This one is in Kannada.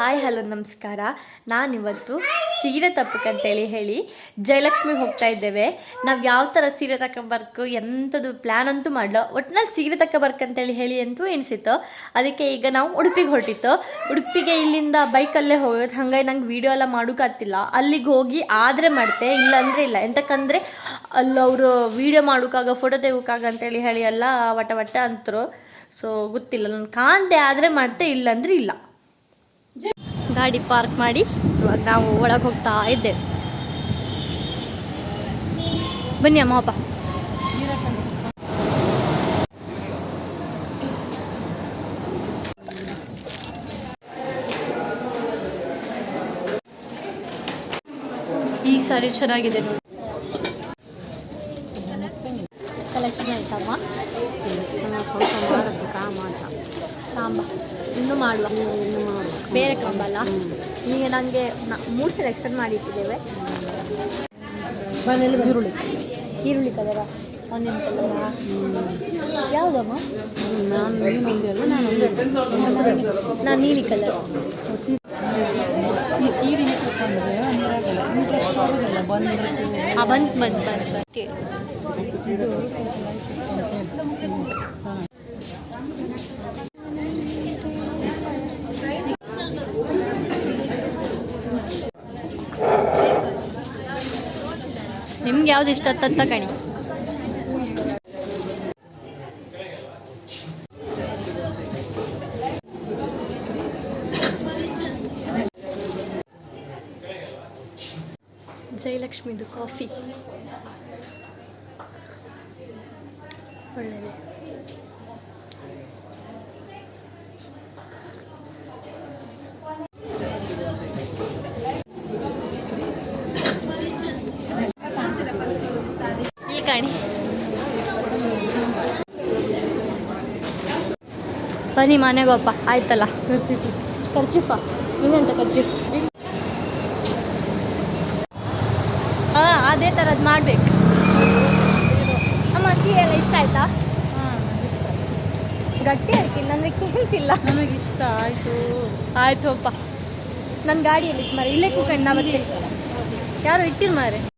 ಹಾಯ್, ಹಲೋ, ನಮಸ್ಕಾರ. ನಾನಿವತ್ತು ಸೀರೆ ತಪ್ಪಕ್ಕಂತೇಳಿ ಹೇಳಿ ಜಯಲಕ್ಷ್ಮಿಗೆ ಹೋಗ್ತಾ ಇದ್ದೇವೆ. ನಾವು ಯಾವ ಥರ ಸೀರೆ ತಗೊಬರ್ಕು ಎಂಥದ್ದು ಪ್ಲ್ಯಾನ್ ಅಂತೂ ಮಾಡಲೋ ಒಟ್ಟಿನಲ್ಲಿ ಸೀರೆ ತಗೊಬರ್ಕಂತೇಳಿ ಹೇಳಿ ಅಂತೂ ಎಣಿಸಿತ್ತು. ಅದಕ್ಕೆ ಈಗ ನಾವು ಉಡುಪಿಗೆ ಹೊರಟಿತ್ತು. ಉಡುಪಿಗೆ ಇಲ್ಲಿಂದ ಬೈಕಲ್ಲೇ ಹೋಗೋದು, ಹಂಗಾಗಿ ನಂಗೆ ವೀಡಿಯೋ ಎಲ್ಲ ಮಾಡೋಕ್ಕಾಗ್ತಿಲ್ಲ ಅಲ್ಲಿಗೆ ಹೋಗಿ ಆದರೆ ಮಾಡ್ತೆ, ಇಲ್ಲಾಂದರೆ ಇಲ್ಲ. ಎಂತಕ್ಕಂದರೆ ಅಲ್ಲಿ ಅವರು ವೀಡಿಯೋ ಮಾಡೋಕ್ಕಾಗ ಫೋಟೋ ತೆಗೋಕ್ಕಾಗ ಅಂತೇಳಿ ಹೇಳಿ ಎಲ್ಲ ವಟ ವಟ ಅಂತರು. ಸೊ ಗೊತ್ತಿಲ್ಲ. ನಾನು ಕಾಣ್ದೆ ಆದರೆ ಮಾಡ್ತೆ, ಇಲ್ಲಾಂದ್ರೆ ಇಲ್ಲ. ಗಾಡಿ ಪಾರ್ಕ್ ಮಾಡಿ ಇವಾಗ ನಾವು ಒಳಗೆ ಹೋಗ್ತಾ ಇದ್ದೇವೆ. ಬನ್ನಿ ಅಮ್ಮ ಅಪ್ಪ ಈ ಸಾರಿ ಚೆನ್ನಾಗಿದೆ ನೋಡಿ. ಕಲೆಕ್ಷನ್ ಆಯ್ತಮ್ಮ? ಸಾಂಬ. ಇನ್ನೂ ಮಾಡುವ ಬೇರೆ ಕಂಬಲ್ಲ? ಈಗ ನನಗೆ ಮೂರು ಸೆಲೆಕ್ಷನ್ ಮಾಡಿಟ್ಟಿದ್ದೇವೆ. ಈರುಳ್ಳಿ. ಈರುಳ್ಳಿ ಕಲರ ಒಂದಿನ ಕಲರ ಯಾವುದಮ್ಮ? ನಾನು ನೀಲಿ ಕಲರ್ ಈ ಸೀರೆ ಅಂದ್ರೆ ನಿಮ್ಗೆ ಯಾವ್ದು ಇಷ್ಟ ಅಂತ ಕಣಿ. ಜಯಲಕ್ಷ್ಮಿದು ಕಾಫಿ. ಒಳ್ಳೆಯದು. ಈ ಕಾಣಿ. ಬನ್ನಿ ಮನೆಗೋಪ್ಪ ಆಯ್ತಲ್ಲ? ಖರ್ಚಿಫ ಇನ್ನೆಂತ ಖರ್ಚಿಫ್ ಹಾಂ ಅದೇ ಥರದ್ದು ಮಾಡ್ಬೇಕು. ಅಮ್ಮ ಸಿಹಿ ಎಲ್ಲ ಇಷ್ಟ ಆಯ್ತಾ? ಹಾಂ ಇಷ್ಟ ಗಟ್ಟಿ ಹಾಕಿಲ್ಲ ಅಂದರೆ ಕೇಳ್ತಿಲ್ಲ. ನನಗೆ ಆಯಿತು. ಆಯ್ತು ಅಪ್ಪ ನನ್ನ ಗಾಡಿಯಲ್ಲಿ ಮರ ಇಲ್ಲೇ ಕೂಕಂಡು ನಾ ಬರ್ತೀನಿ. ಯಾರು ಇಟ್ಟಿರ್ ಮಾರೆ?